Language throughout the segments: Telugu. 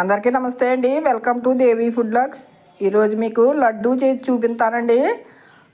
అందరికీ నమస్తే అండి. Welcome to Devi food logs ఈరోజు మీకు లడ్డు చేసి చూపిస్తానండి.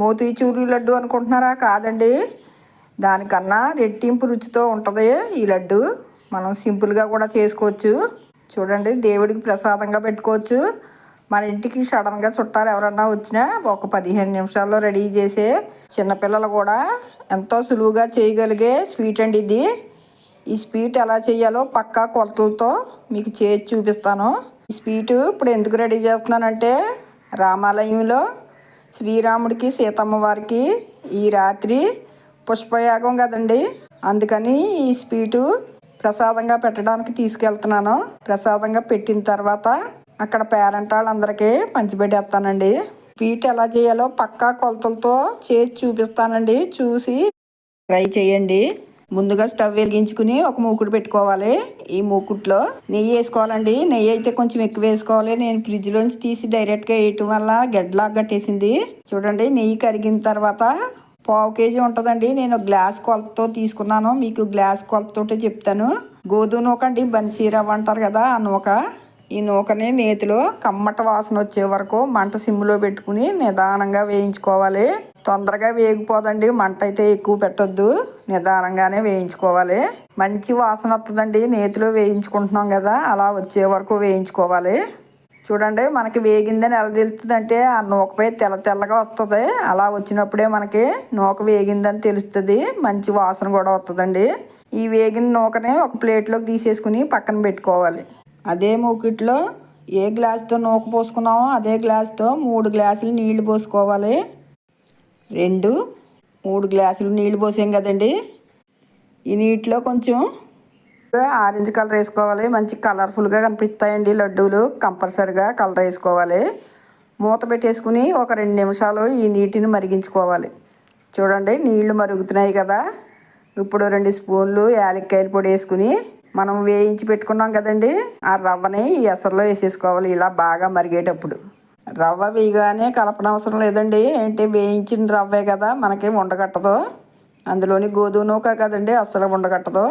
మోతీచూరి లడ్డు అనుకుంటున్నారా? కాదండి. దానికన్నా రెట్టింపు రుచితో ఉంటుంది ఈ లడ్డు. మనం సింపుల్గా కూడా చేసుకోవచ్చు. చూడండి దేవుడికి ప్రసాదంగా పెట్టుకోవచ్చు. మన ఇంటికి సడన్గా చుట్టాలు ఎవరన్నా వచ్చినా ఒక పదిహేను నిమిషాల్లో రెడీ చేసే చిన్నపిల్లలు కూడా ఎంతో సులువుగా చేయగలిగే స్వీట్ అండి ఇది. ఈ స్వీట్ ఎలా చేయాలో పక్కా కొలతలతో మీకు చేసి చూపిస్తాను. ఈ స్వీట్ ఇప్పుడు ఎందుకు రెడీ చేస్తున్నానంటే రామాలయంలో శ్రీరాముడికి సీతమ్మ వారికి ఈ రాత్రి పుష్పయాగం కదండి. అందుకని ఈ స్వీటు ప్రసాదంగా పెట్టడానికి తీసుకెళ్తున్నాను. ప్రసాదంగా పెట్టిన తర్వాత అక్కడ పేరెంట్ వాళ్ళందరికీ పంచిపెట్టేస్తానండి స్వీట్ ఎలా చేయాలో పక్కా కొలతలతో చేసి చూపిస్తానండి. చూసి ట్రై చేయండి. ముందుగా స్టవ్ వెలిగించుకుని ఒక మూకుడు పెట్టుకోవాలి. ఈ మూకుట్లో నెయ్యి వేసుకోవాలండి. నెయ్యి అయితే కొంచెం ఎక్కువ వేసుకోవాలి. నేను ఫ్రిడ్జ్లోంచి తీసి డైరెక్ట్గా వేయటం వల్ల గడ్డలా కట్టేసింది. చూడండి నెయ్యి కరిగిన తర్వాత పావు కేజీ ఉంటుందండి. నేను గ్లాస్ కొలతతో తీసుకున్నాను. మీకు గ్లాస్ కొలతతోటే చెప్తాను. గోధుమ నూక అండి బన్సీరవ్వ అంటారు కదా ఆ నూక. ఈ నూకని నేతిలో కమ్మట వాసన వచ్చే వరకు మంట సిమ్లో పెట్టుకుని నిదానంగా వేయించుకోవాలి. తొందరగా వేగిపోదండి. మంట అయితే ఎక్కువ పెట్టొద్దు. నిదానంగానే వేయించుకోవాలి. మంచి వాసన వస్తుందండి నేతిలో వేయించుకుంటున్నాం కదా అలా వచ్చే వరకు వేయించుకోవాలి. చూడండి మనకి వేగిందని ఎలా తెలుస్తుందంటే ఆ నూకపై తెల్ల తెల్లగా వస్తుంది అలా వచ్చినప్పుడే మనకి నూక వేగిందని తెలుస్తుంది. మంచి వాసన కూడా వస్తుందండి ఈ వేగిన నూకని ఒక ప్లేట్లోకి తీసేసుకుని పక్కన పెట్టుకోవాలి. అదే మూకిట్లో ఏ గ్లాస్తో నూక పోసుకున్నామో అదే గ్లాస్తో మూడు గ్లాసులు నీళ్ళు పోసుకోవాలి. రెండు మూడు గ్లాసులు నీళ్ళు పోసాం కదండి? ఈ నీటిలో కొంచెం ఆరెంజ్ కలర్ వేసుకోవాలి. మంచి కలర్ఫుల్గా కనిపిస్తాయండి లడ్డూలు. కంపల్సరిగా కలర్ వేసుకోవాలి. మూత పెట్టేసుకుని ఒక రెండు నిమిషాలు ఈ నీటిని మరిగించుకోవాలి. చూడండి నీళ్ళు మరుగుతున్నాయి కదా. ఇప్పుడు రెండు స్పూన్లు యాలక్కాయల పొడి వేసుకుని మనం వేయించి పెట్టుకున్నాం కదండి ఆ రవ్వని ఈ ఎసర్లో వేసేసుకోవాలి ఇలా బాగా మరిగేటప్పుడు. రవ్వ వేయగానే కలపనవసరం లేదండి ఏంటి వేయించిన రవ్వే కదా మనకి ఉండగట్టదు అందులోని గోధుమ నూక కదండి అస్సలు ఉండగట్టదు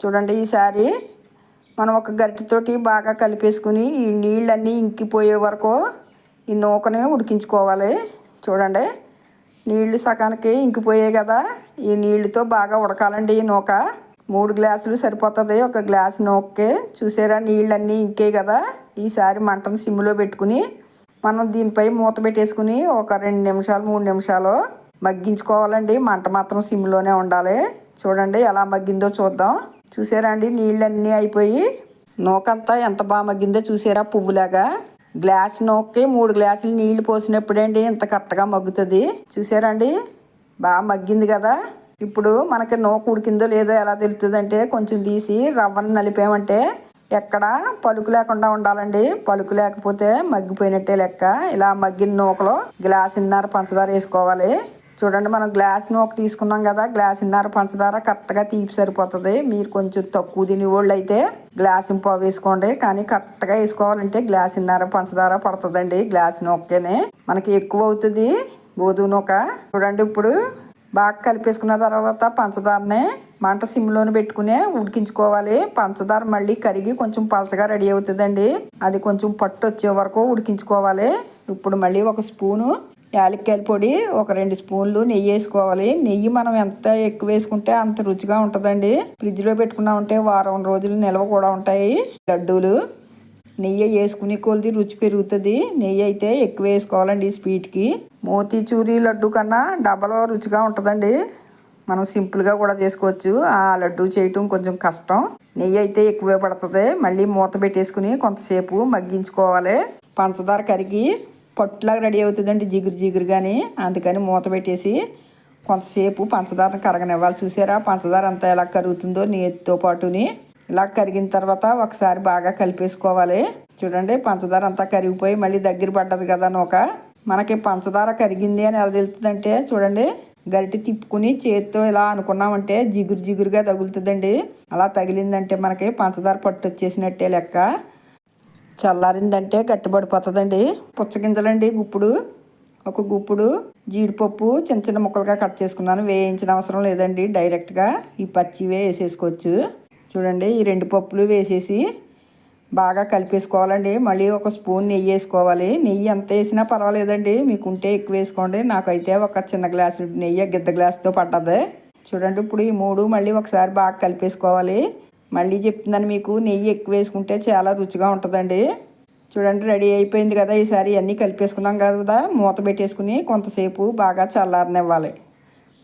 చూడండి ఈసారి మనం ఒక గరిటెతోటి బాగా కలిపేసుకుని ఈ నీళ్ళన్నీ ఇంకిపోయే వరకు ఈ నూకని ఉడికించుకోవాలి. చూడండి నీళ్ళు సగానికి ఇంకిపోయాయి కదా ఈ నీళ్ళతో బాగా ఉడకాలండి ఈ నూక. మూడు గ్లాసులు సరిపోతుంది. ఒక గ్లాస్ నొక్కే. చూసారా? నీళ్ళన్నీ ఇంకే కదా? ఈసారి మంటను సిమ్లో పెట్టుకుని మనం దీనిపై మూత పెట్టేసుకుని ఒక రెండు నిమిషాలు మూడు నిమిషాలు మగ్గించుకోవాలండి. మంట మాత్రం సిమ్లోనే ఉండాలి. చూడండి ఎలా మగ్గిందో చూద్దాం. చూసారా అండి? నీళ్ళన్నీ అయిపోయి నూకంతా ఎంత బాగా మగ్గిందో చూసారా పువ్వులాగా? గ్లాస్ నూకకి మూడు గ్లాసులు నీళ్ళు పోసినప్పుడండి ఇంత కరెక్ట్గా మగ్గుతుంది. చూసారండి బాగా మగ్గింది కదా? ఇప్పుడు మనకి నూక ఉడికిందో లేదో ఎలా తెలుస్తుంది అంటే కొంచెం తీసి రవ్వను నలిపామంటే ఎక్కడ పలుకు లేకుండా ఉండాలండి. పలుకు లేకపోతే మగ్గిపోయినట్టే లెక్క. ఇలా మగ్గిన నూకలో గ్లాసున్నర పంచదార వేసుకోవాలి. చూడండి మనం గ్లాస్ నూక తీసుకున్నాం కదా గ్లాసున్నర పంచదార కరెక్ట్గా తీపి సరిపోతుంది. మీరు కొంచెం తక్కువ తినేవాళ్ళు అయితే గ్లాస్ పావు వేసుకోండి. కానీ కరెక్ట్గా వేసుకోవాలంటే గ్లాసున్నర పంచదార పడుతుందండి గ్లాస్ నూకనే మనకి ఎక్కువ అవుతుంది గోధుమ నూక. చూడండి ఇప్పుడు బాగా కలిపేసుకున్న తర్వాత పంచదారని మంట సిమ్లోనే పెట్టుకునే ఉడికించుకోవాలి. పంచదార మళ్ళీ కరిగి కొంచెం పలచగా రెడీ అవుతుందండి. అది కొంచెం పట్టు వచ్చే వరకు ఉడికించుకోవాలి. ఇప్పుడు మళ్ళీ ఒక స్పూను యాలక్కాయల పొడి ఒక రెండు స్పూన్లు నెయ్యి వేసుకోవాలి. నెయ్యి మనం ఎంత ఎక్కువ వేసుకుంటే అంత రుచిగా ఉంటుందండి. ఫ్రిడ్జ్లో పెట్టుకున్నామంటే వారం రోజులు నిల్వ కూడా ఉంటాయి. లడ్డూలు నెయ్యి వేసుకుని కొలిది రుచి పెరుగుతుంది. నెయ్యి అయితే ఎక్కువ వేసుకోవాలండి ఈ స్వీట్కి. మోతీచూరి లడ్డు కన్నా డబల్ రుచిగా ఉంటుందండి. మనం సింపుల్గా కూడా చేసుకోవచ్చు. ఆ లడ్డు చేయటం కొంచెం కష్టం. నెయ్యి అయితే ఎక్కువే పడుతుంది. మళ్ళీ మూత పెట్టేసుకుని కొంతసేపు మగ్గించుకోవాలి. పంచదార కరిగి పట్టులాగా రెడీ అవుతుందండి జిగురు జిగురు కానీ అందుకని మూత పెట్టేసి కొంతసేపు పంచదార కరగనివ్వాలి. చూసారా పంచదార అంతా ఎలా కరుగుతుందో నేతితో పాటుని. ఇలా కరిగిన తర్వాత ఒకసారి బాగా కలిపేసుకోవాలి. చూడండి పంచదార అంతా కరిగిపోయి మళ్ళీ దగ్గర పడ్డది కదా నూక. మనకి పంచదార కరిగింది అని ఎలా తెలుస్తుందంటే చూడండి గరిటి తిప్పుకుని చేతితో ఇలా అనుకున్నామంటే జిగురు జిగురుగా తగులుతుందండి. అలా తగిలిందంటే మనకి పంచదార పట్టు వచ్చేసినట్టే లెక్క. చల్లారిందంటే గట్టిపడిపోతుందండి. పుచ్చగింజలండి గుప్పుడు. ఒక గుప్పుడు జీడిపప్పు చిన్న చిన్న ముక్కలుగా కట్ చేసుకున్నాను. వేయించిన అవసరం లేదండి. డైరెక్ట్గా ఈ పచ్చివే వేసేసుకోవచ్చు. చూడండి ఈ రెండు పప్పులు వేసేసి బాగా కలిపేసుకోవాలండి. మళ్ళీ ఒక స్పూన్ నెయ్యి వేసుకోవాలి. నెయ్యి ఎంత వేసినా పర్వాలేదండి. మీకు ఉంటే ఎక్కువ వేసుకోండి. నాకైతే ఒక చిన్న గ్లాసు నెయ్యి గిద్ద గ్లాసుతో పడ్డది. చూడండి ఇప్పుడు ఈ మూడు మళ్ళీ ఒకసారి బాగా కలిపేసుకోవాలి. మళ్ళీ చెప్తున్నాను మీకు నెయ్యి ఎక్కువ వేసుకుంటే చాలా రుచిగా ఉంటుందండి. చూడండి రెడీ అయిపోయింది కదా. ఈసారి అన్నీ కలిపేసుకున్నాం కదా. మూత పెట్టేసుకుని కొంతసేపు బాగా చల్లారనివ్వాలి.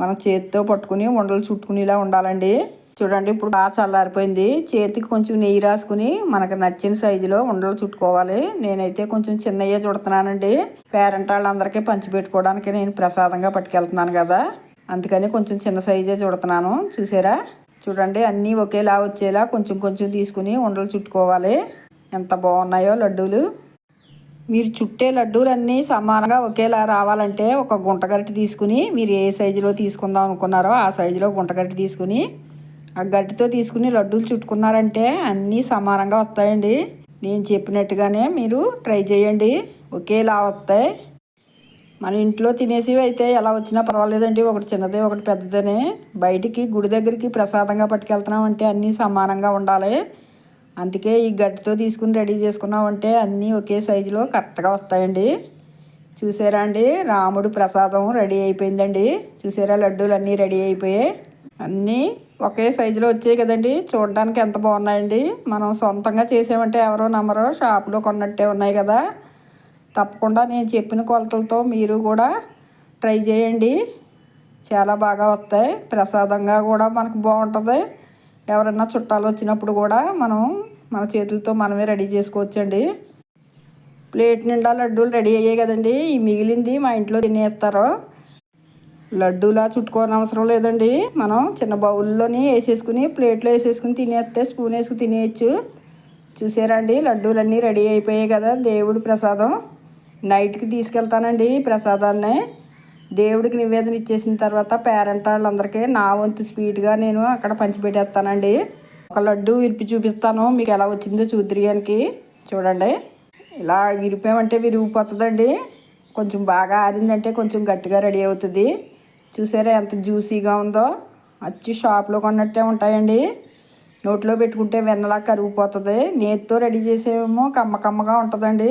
మనం చేతితో పట్టుకుని ఉండలు చుట్టుకునేలా ఉండాలండి. చూడండి ఇప్పుడు బాగా చల్లారిపోయింది. చేతికి కొంచెం నెయ్యి రాసుకుని మనకు నచ్చిన సైజులో ఉండలు చుట్టుకోవాలి. నేనైతే కొంచెం చిన్నయ్యే చుడుతున్నానండి. పేరెంట్ వాళ్ళందరికీ పంచిపెట్టుకోవడానికి నేను ప్రసాదంగా పట్టుకెళ్తున్నాను కదా. అందుకని కొంచెం చిన్న సైజే చుడుతున్నాను. చూసారా? చూడండి అన్నీ ఒకేలా వచ్చేలా కొంచెం కొంచెం తీసుకుని ఉండలు చుట్టుకోవాలి. ఎంత బాగున్నాయో లడ్డూలు. మీరు చుట్టే లడ్డూలన్నీ సమానంగా ఒకేలా రావాలంటే ఒక గుంటగరిటె తీసుకుని మీరు ఏ సైజులో తీసుకుందాం అనుకున్నారో ఆ సైజులో గుంటగరిటె తీసుకుని ఆ గడ్డితో తీసుకుని లడ్డూలు చుట్టుకున్నారంటే అన్నీ సమానంగా వస్తాయండి. నేను చెప్పినట్టుగానే మీరు ట్రై చేయండి. ఒకేలా వస్తాయి. మన ఇంట్లో తినేసివి అయితే ఎలా వచ్చినా పర్వాలేదండి. ఒకటి చిన్నదే ఒకటి పెద్దదనే. బయటికి గుడి దగ్గరికి ప్రసాదంగా పట్టుకెళ్తున్నామంటే అన్నీ సమానంగా ఉండాలి. అందుకే ఈ గడ్డితో తీసుకుని రెడీ చేసుకున్నామంటే అన్నీ ఒకే సైజులో కరెక్ట్గా వస్తాయండి. చూసారా అండి? రాముడు ప్రసాదం రెడీ అయిపోయిందండి. చూసారా లడ్డూలు అన్నీ రెడీ అయిపోయాయి. అన్నీ ఒకే సైజులో వచ్చాయి కదండి. చూడడానికి ఎంత బాగున్నాయండి. మనం సొంతంగా చేసామంటే ఎవరో నమ్మరో షాప్లో కొన్నట్టే ఉన్నాయి కదా. తప్పకుండా నేను చెప్పిన కొలతలతో మీరు కూడా ట్రై చేయండి. చాలా బాగా వస్తాయి. ప్రసాదంగా కూడా మనకు బాగుంటుంది. ఎవరన్నా చుట్టాలు వచ్చినప్పుడు కూడా మనం మన చేతులతో మనమే రెడీ చేసుకోవచ్చండి. ప్లేట్ నిండా లడ్డూలు రెడీ అయ్యాయి కదండి. ఈ మిగిలింది మా ఇంట్లో తినేస్తారు లడ్డూలా చుట్టుకోని అవసరం లేదండి. మనం చిన్న బౌల్లోని వేసేసుకుని ప్లేట్లో వేసేసుకుని తినేస్తే స్పూన్ వేసుకుని తినేయచ్చు. చూసారా అండి లడ్డూలన్నీ రెడీ అయిపోయాయి కదా దేవుడి ప్రసాదం. నైట్కి తీసుకెళ్తానండి ప్రసాదాన్ని. దేవుడికి నివేదన ఇచ్చేసిన తర్వాత పేరెంట్ వాళ్ళందరికీ నా వంతు స్వీట్గా నేను అక్కడ పంచిపెట్టేస్తానండి. ఒక లడ్డు విరిపి చూపిస్తాను మీకు ఎలా వచ్చిందో చూద్దరియానికి. చూడండి ఇలా విరిపామంటే విరిగిపోతుందండి. కొంచెం బాగా ఆరిందంటే కొంచెం గట్టిగా రెడీ అవుతుంది. చూసారా ఎంత జ్యూసీగా ఉందో? వచ్చి షాప్లో కొన్నట్టే ఉంటాయండి. నోట్లో పెట్టుకుంటే వెన్నలా కరిగిపోతుంది. నేతితో రెడీ చేసేమో కమ్మ కమ్మగా ఉంటుందండి.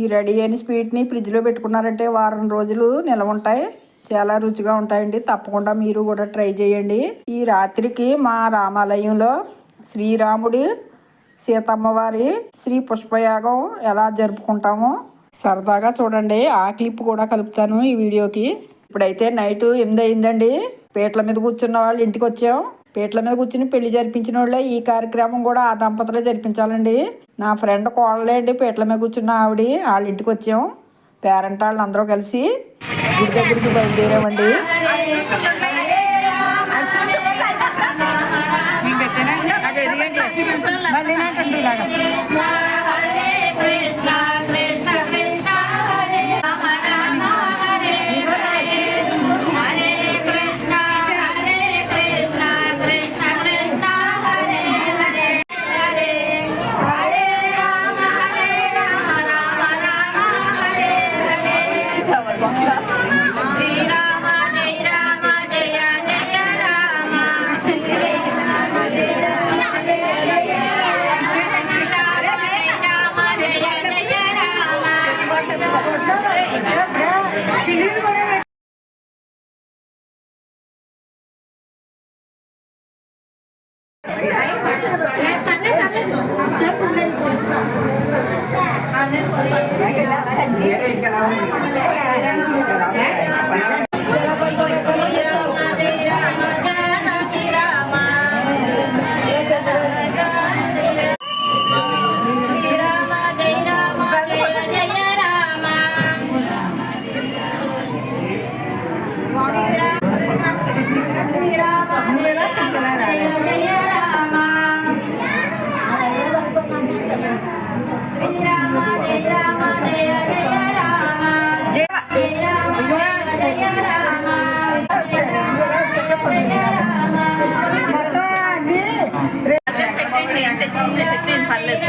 ఈ రెడీ అయిన స్వీట్ని ఫ్రిడ్జ్లో పెట్టుకున్నారంటే వారం రోజులు నిలవ ఉంటాయి. చాలా రుచిగా ఉంటాయండి. తప్పకుండా మీరు కూడా ట్రై చేయండి. ఈ రాత్రికి మా రామాలయంలో శ్రీరాముడి సీతమ్మవారి శ్రీ పుష్పయాగం ఎలా జరుపుకుంటామో సరదాగా చూడండి. ఆ క్లిప్ కూడా కలుపుతాను ఈ వీడియోకి. ఇప్పుడైతే నైట్ ఎనిమిది అయిందండి. పీటల మీద కూర్చున్న వాళ్ళు ఇంటికి వచ్చాం. పీటల మీద కూర్చుని పెళ్ళి జరిపించిన వాళ్ళే ఈ కార్యక్రమం కూడా ఆ దంపతులే జరిపించాలండి. నా ఫ్రెండ్ కోడలే అండి పీటల మీద కూర్చున్న ఆవిడ. వాళ్ళ ఇంటికి వచ్చాం. పేరెంట్ వాళ్ళు అందరూ కలిసి గుడి దగ్గరికి బయలుదేరామండి. ఇలాగా? Maganda ka, ah, hindi. ಸುಮ್ಮನೆ ಬಿಟ್ಟಿನ ಪಲ್ಲಕ್ಕ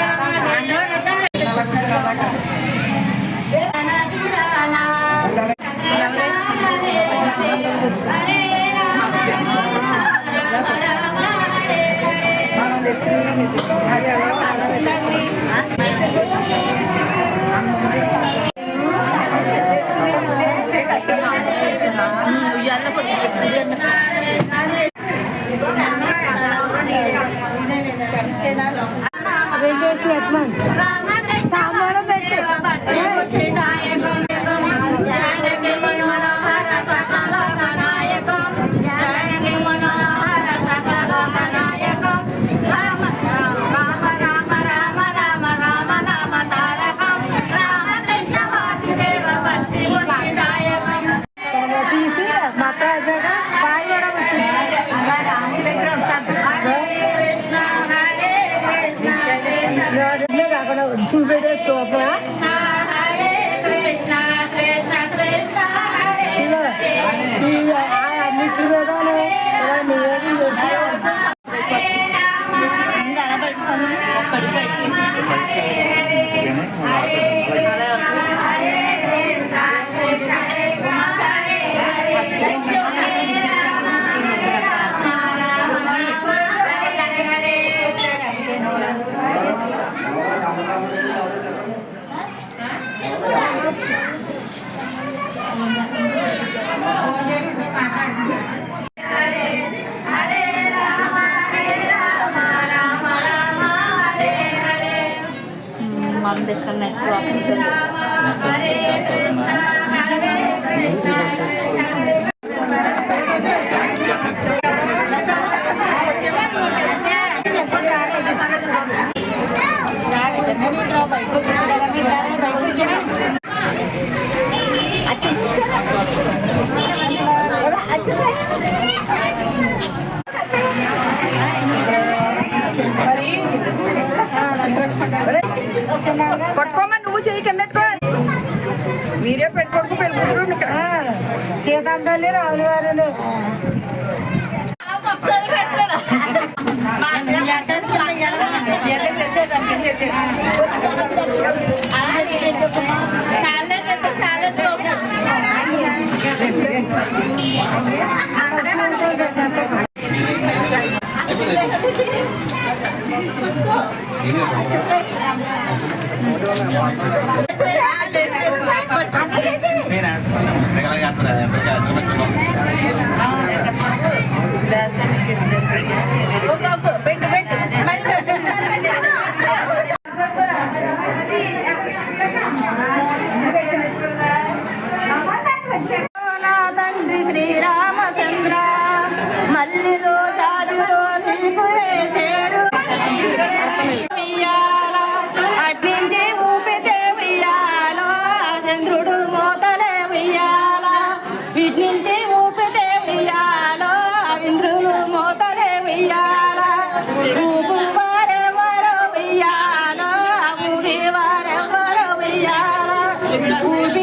పట్టుకోమని నువ్వు చేయి కిందట్టుకో మీరే పెట్టుకోకు పెళ్ళికూతురు ఇక్కడ. సీతాంతల్లి రావుల వారు నేను వేస్తాను ఎక్కడికి వేస్తారా ఎక్కడికి వేస్తారా నా తండ్రి శ్రీరామచంద్ర మల్లిలో జాజులో నీకు వేసేరు ఉయ్యాల, అట్నుంచి ఊపితే ఉయ్యాలో, చంద్రుడు మోతలే ఉయ్యాల వీటి నుంచి ఊపితే ఉయ్యాలో ఇంద్రులు మోతలే ఉయ్యాల ఊపు వారెవరో ఉయ్యాలో ఊగి వారెవరో 我。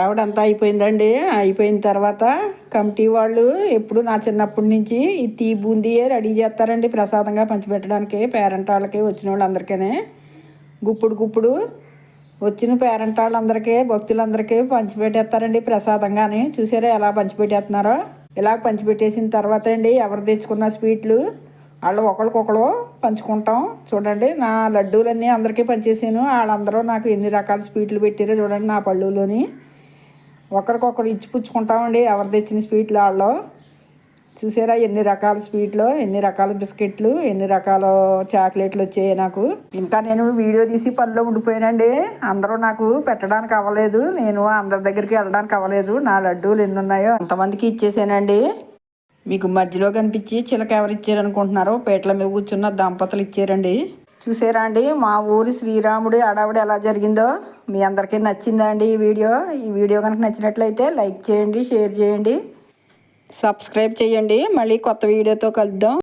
అడావిడంతా అయిపోయిందండి. అయిపోయిన తర్వాత కమిటీ వాళ్ళు ఎప్పుడు నా చిన్నప్పటి నుంచి ఈ తీ బూందీయే రెడీ చేస్తారండి ప్రసాదంగా పంచిపెట్టడానికి పేరెంట్ వాళ్ళకి వచ్చిన వాళ్ళందరికీ గుప్పుడు గుప్పుడు వచ్చిన పేరెంట్ వాళ్ళందరికీ భక్తులందరికీ పంచిపెట్టేస్తారండి ప్రసాదంగాని. చూసారా ఎలా పంచిపెట్టేస్తున్నారో? ఇలా పంచిపెట్టేసిన తర్వాత అండి ఎవరు తెచ్చుకున్న స్వీట్లు వాళ్ళు ఒకరికొకరు పంచుకుంటాం. చూడండి నా లడ్డూలన్నీ అందరికీ పంచేసాను వాళ్ళందరూ నాకు ఎన్ని రకాల స్వీట్లు పెట్టారో చూడండి నా పళ్ళులోని. ఒకరికొకరు ఇచ్చి పుచ్చుకుంటామండి. ఎవరు తెచ్చిన స్వీట్లు వాళ్ళు చూసారా ఎన్ని రకాల స్వీట్లు ఎన్ని రకాల బిస్కెట్లు ఎన్ని రకాల చాక్లెట్లు వచ్చాయి నాకు. ఇంకా నేను వీడియో తీసి పనిలో ఉండిపోయానండి. అందరూ నాకు పెట్టడానికి అవ్వలేదు. నేను అందరి దగ్గరికి వెళ్ళడానికి అవ్వలేదు. నా లడ్డూలు ఎన్ని ఉన్నాయో అంతమందికి ఇచ్చేసానండి. మీకు మధ్యలో కనిపించి చిలక ఎవరు ఇచ్చారనుకుంటున్నారో పేటల మీద కూర్చున్న దంపతులు ఇచ్చారండి. చూసారా అండి? మా ఊరి శ్రీరాముడి అడావిడి ఎలా జరిగిందో మీ అందరికీ నచ్చిందా అండి ఈ వీడియో? ఈ వీడియో కనుక నచ్చినట్లయితే లైక్ చేయండి షేర్ చేయండి సబ్స్క్రైబ్ చేయండి. మళ్ళీ కొత్త వీడియోతో కలుద్దాం.